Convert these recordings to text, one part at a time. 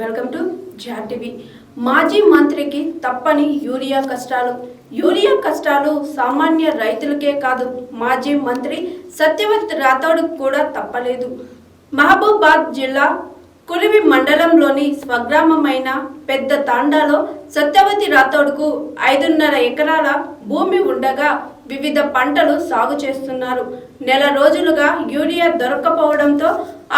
Welcome to TV. మాజీ మంత్రికి తప్పని యూరియా కష్టాలు. యూరియా కష్టాలు సామాన్య రైతులకే కాదు మాజీ మంత్రి సత్యవంత్ రాథోడ్ కూడా తప్పలేదు. మహబూబాద్ జిల్లా కులివి మండలంలోని స్వగ్రామమైన పెద్ద తాండాలో సత్యవతి రాథోడ్కు ఐదున్నర ఎకరాల భూమి ఉండగా వివిధ పంటలు సాగు చేస్తున్నారు. నెల రోజులుగా యూరియా దొరక్కపోవడంతో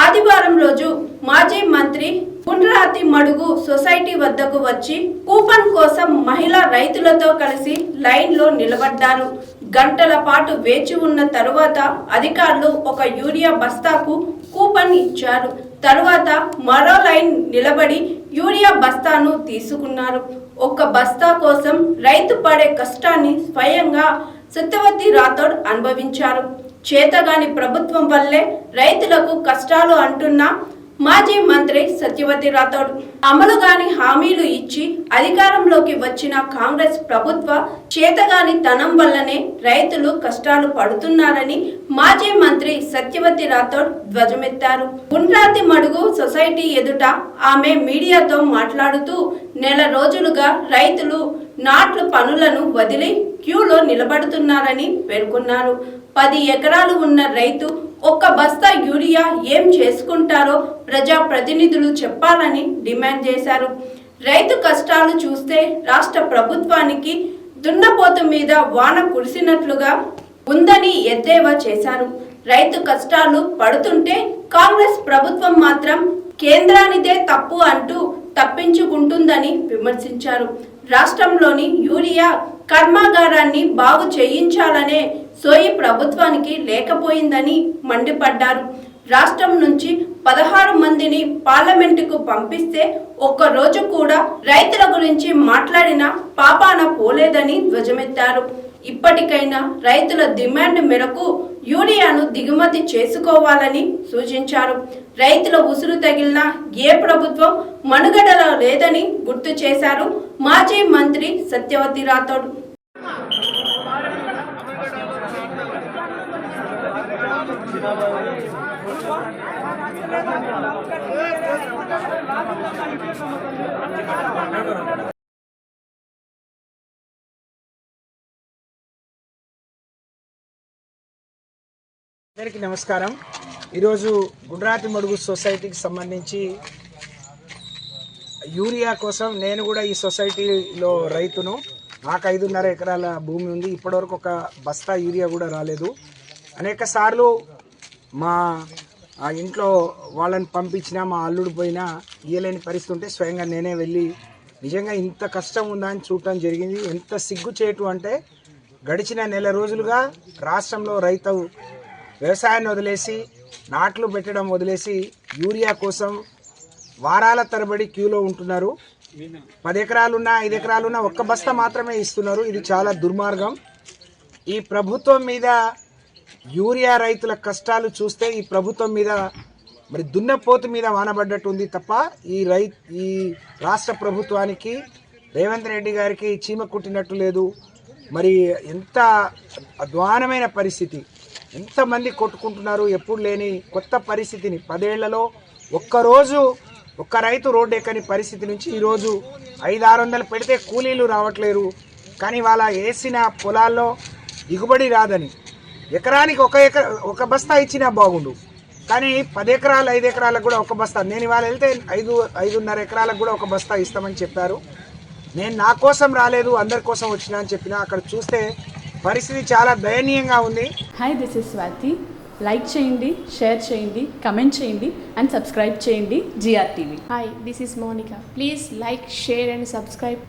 ఆదివారం రోజు మాజీ మంత్రి పుండ్రాతి మడుగు సొసైటీ వద్దకు వచ్చి కూపన్ కోసం మహిళా రైతులతో కలిసి లైన్లో నిలబడ్డారు. గంటల పాటు వేచి ఉన్న తరువాత అధికారులు ఒక యూరియా బస్తాకు కూపన్ ఇచ్చారు. తరువాత మరో లైన్ నిలబడి యూరియా బస్తాను తీసుకున్నారు. ఒక్క బస్తా కోసం రైతు పడే కష్టాన్ని స్వయంగా సత్యవతి రాథోడ్ అనుభవించారు. చేతగాని ప్రభుత్వం వల్లే రైతులకు కష్టాలు అంటున్న మాజీ మంత్రి సత్యవతి రాథోడ్ అమలుగాని హామీలు ఇచ్చి అధికారంలోకి వచ్చిన కాంగ్రెస్ ప్రభుత్వ చేతగాని తనం వల్లనే రైతులు కష్టాలు పడుతున్నారని మాజీ మంత్రి సత్యవతి రాథోడ్ ధ్వజమెత్తారు. గుండ్రాతి మడుగు సొసైటీ ఎదుట ఆమె మీడియాతో మాట్లాడుతూ నెల రోజులుగా రైతులు నాట్లు పనులను వదిలి క్యూలో నిలబడుతున్నారని పేర్కొన్నారు. పది ఎకరాలు ఉన్న రైతు ఒక్క బస్తా యూరియా ఏం చేసుకుంటారో ప్రజా ప్రతినిధులు చెప్పాలని డిమాండ్ చేశారు. రైతు కష్టాలు చూస్తే రాష్ట్ర ప్రభుత్వానికి దున్నపోతు మీద వాన కురిసినట్లుగా ఉందని ఎద్దేవా చేశారు. రైతు కష్టాలు పడుతుంటే కాంగ్రెస్ ప్రభుత్వం మాత్రం కేంద్రానిదే తప్పు అంటూ తప్పించుకుంటుందని విమర్శించారు. రాష్ట్రంలోని యూరియా కర్మాగారాన్ని బాగు చేయించాలనే సోయి ప్రభుత్వానికి లేకపోయిందని మండిపడ్డారు. రాష్ట్రం నుంచి పదహారు మందిని పార్లమెంటుకు పంపిస్తే ఒక్క రోజు కూడా రైతుల గురించి మాట్లాడిన పాపాన పోలేదని ధ్వజమెత్తారు. ఇప్పటికైనా రైతుల డిమాండ్ మేరకు యూరియాను దిగుమతి చేసుకోవాలని సూచించారు. రైతుల ఉసురు తగిలిన ఏ ప్రభుత్వం మనుగడలో లేదని గుర్తు చేశారు మాజీ మంత్రి సత్యవతి రాథోడ్. అందరికీ నమస్కారం. ఈరోజు గుజరాత్ మడుగు సొసైటీకి సంబంధించి యూరియా కోసం నేను కూడా ఈ సొసైటీలో రైతును. నాకు ఐదున్నర ఎకరాల భూమి ఉంది. ఇప్పటివరకు ఒక బస్తా యూరియా కూడా రాలేదు. అనేక సార్లు మా ఆ ఇంట్లో వాళ్ళని పంపించినా మా అల్లుడు పోయినా ఇయ్యలేని పరిస్థితి ఉంటే స్వయంగా నేనే వెళ్ళి నిజంగా ఇంత కష్టం ఉందా అని చూడటం జరిగింది. ఎంత సిగ్గు చేయటం అంటే గడిచిన నెల రోజులుగా రాష్ట్రంలో రైతు వ్యవసాయాన్ని వదిలేసి నాట్లు పెట్టడం వదిలేసి యూరియా కోసం వారాల తరబడి క్యూలో ఉంటున్నారు. పది ఎకరాలున్నా ఐదు ఎకరాలున్నా ఒక్క బస్తా మాత్రమే ఇస్తున్నారు. ఇది చాలా దుర్మార్గం. ఈ ప్రభుత్వం మీద యూరియా రైతుల కష్టాలు చూస్తే ఈ ప్రభుత్వం మీద మరి దున్నపోతు మీద వానబడ్డట్టుంది తప్ప ఈ రై ఈ రాష్ట్ర ప్రభుత్వానికి రేవంత్ రెడ్డి గారికి చీమ కుట్టినట్టు లేదు. మరి ఎంత అధ్వానమైన పరిస్థితి. ఎంతమంది కొట్టుకుంటున్నారు ఎప్పుడు లేని కొత్త పరిస్థితిని. పదేళ్ళలో ఒక్కరోజు ఒక్క రైతు రోడ్డు ఎక్కని పరిస్థితి నుంచి ఈరోజు ఐదు ఆరు వందలు పెడితే కూలీలు రావట్లేరు. కానీ వాళ్ళ వేసిన పొలాల్లో దిగుబడి రాదని. ఎకరానికి ఒక ఎకర ఒక బస్తా ఇచ్చినా బాగుండు. కానీ పది ఎకరాలు ఐదు ఎకరాలకు కూడా ఒక బస్తా. నేను ఇవాళ వెళ్తే ఐదు ఐదున్నర ఎకరాలకు కూడా ఒక బస్తా ఇస్తామని చెప్పారు. నేను నా కోసం రాలేదు అందరి కోసం వచ్చినా అని చెప్పిన. అక్కడ చూస్తే పరిస్థితి చాలా దయనీయంగా ఉంది. Hi this is Swathi like చేయండి షేర్ చేయండి కమెంట్ చేయండి అండ్ సబ్స్క్రైబ్ చేయండి GR TV Hi, this is Monica. Please like, share, and subscribe